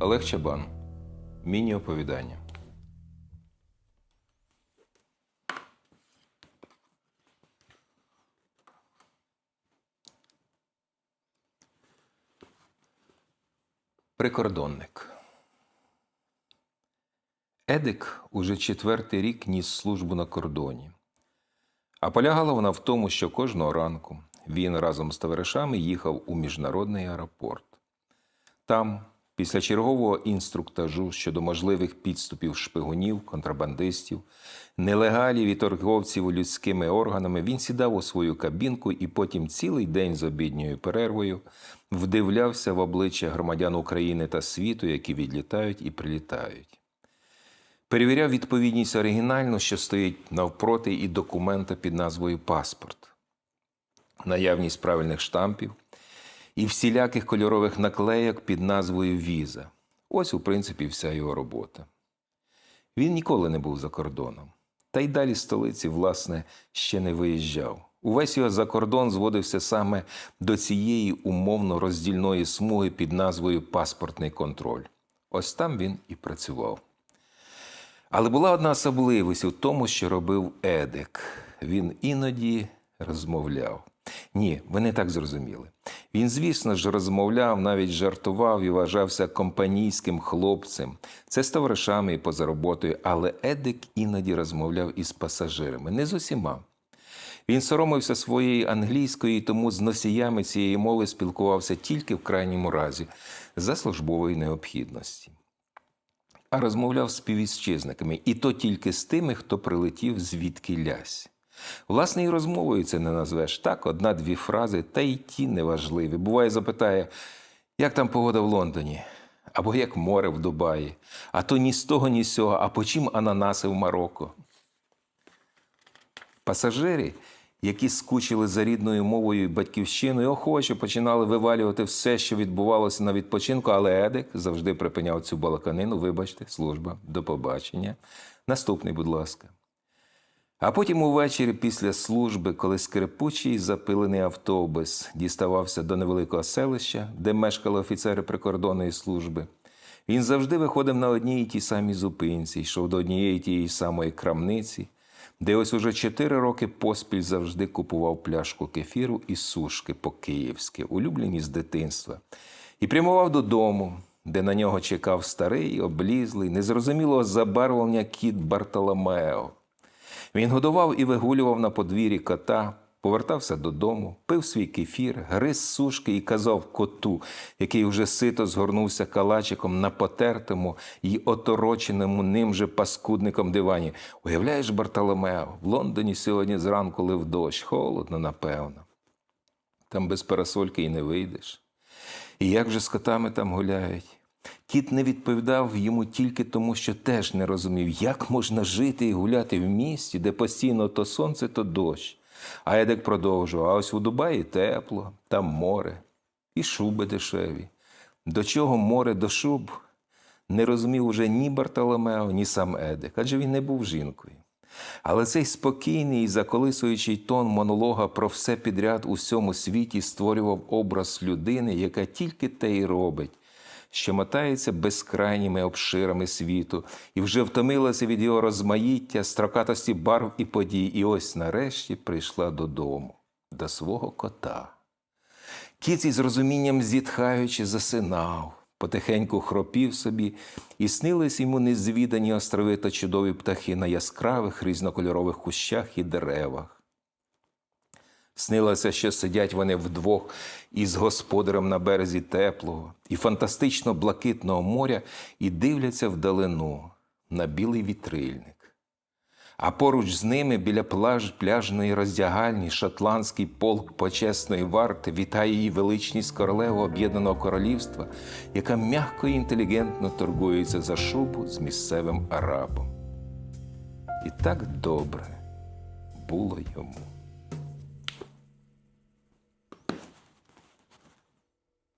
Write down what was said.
Олег Чабан. Міні-оповідання. Прикордонник. Едик уже четвертий рік ніс службу на кордоні. А полягала вона в тому, що кожного ранку він разом з товаришами їхав у міжнародний аеропорт. Там, після чергового інструктажу щодо можливих підступів шпигунів, контрабандистів, нелегалів і торговців людськими органами, він сідав у свою кабінку і потім цілий день з обідньою перервою вдивлявся в обличчя громадян України та світу, які відлітають і прилітають. Перевіряв відповідність оригінальну, що стоїть навпроти, і документа під назвою паспорт, наявність правильних штампів і всіляких кольорових наклейок під назвою Віза. Ось, у принципі, вся його робота. Він ніколи не був за кордоном. Та й далі столиці, власне, ще не виїжджав. Увесь його закордон зводився саме до цієї умовно роздільної смуги під назвою Паспортний контроль. Ось там він і працював. Але була одна особливість у тому, що робив Едик. Він іноді розмовляв. Ні, ви не так зрозуміли. Він, звісно ж, розмовляв, навіть жартував і вважався компанійським хлопцем. Це з товаришами і поза роботою, але Едик іноді розмовляв із пасажирами, не з усіма. Він соромився своєї англійської, тому з носіями цієї мови спілкувався тільки в крайньому разі за службової необхідності а розмовляв з співвітчизниками, і то тільки з тими, хто прилетів звідки лясь. Власне, і розмовою це не назвеш так, одна-дві фрази, та й ті неважливі. Буває, запитає, як там погода в Лондоні, або як море в Дубаї, а то ні з того, ні з цього, а по чим ананаси в Марокко. Пасажири, які скучили за рідною мовою і батьківщиною, охоче починали вивалювати все, що відбувалося на відпочинку, але Едик завжди припиняв цю балаканину. Вибачте, служба, до побачення. Наступний, будь ласка. А потім увечері після служби, коли скрипучий запилений автобус діставався до невеликого селища, де мешкали офіцери прикордонної служби, він завжди виходив на одній і тій самій зупинці, йшов до однієї тієї самої крамниці, де ось уже чотири роки поспіль завжди купував пляшку кефіру і сушки по-київськи, улюблені з дитинства, і прямував додому, де на нього чекав старий, облізлий, незрозумілого забарвлення кіт Бартоломео. Він годував і вигулював на подвір'ї кота, повертався додому, пив свій кефір, гриз сушки і казав коту, який вже сито згорнувся калачиком на потертому й отороченому ним же паскудником дивані. Уявляєш, Бартоломео, в Лондоні сьогодні зранку лив дощ, холодно, напевно. Там без парасольки і не вийдеш. І як же з котами там гуляють? Кіт не відповідав йому тільки тому, що теж не розумів, як можна жити і гуляти в місті, де постійно то сонце, то дощ. А Едик продовжував: а ось у Дубаї тепло, там море, і шуби дешеві. До чого море до шуб не розумів уже ні Бартоломео, ні сам Едик, адже він не був жінкою. Але цей спокійний і заколисуючий тон монолога про все підряд у всьому світі створював образ людини, яка тільки те й робить що мотається безкрайніми обширами світу, і вже втомилася від його розмаїття, строкатості барв і подій, і ось нарешті прийшла додому, до свого кота. Кіт із розумінням зітхаючи, засинав, потихеньку хропів собі, і снились йому незвідані острови та чудові птахи на яскравих різнокольорових кущах і деревах. Снилося, що сидять вони вдвох із господарем на березі теплого і фантастично блакитного моря і дивляться вдалину на білий вітрильник. А поруч з ними біля пляж, пляжної роздягальні шотландський полк почесної варти вітає її величність королеви Об'єднаного Королівства, яка м'яко і інтелігентно торгується за шубу з місцевим арабом. І так добре було йому.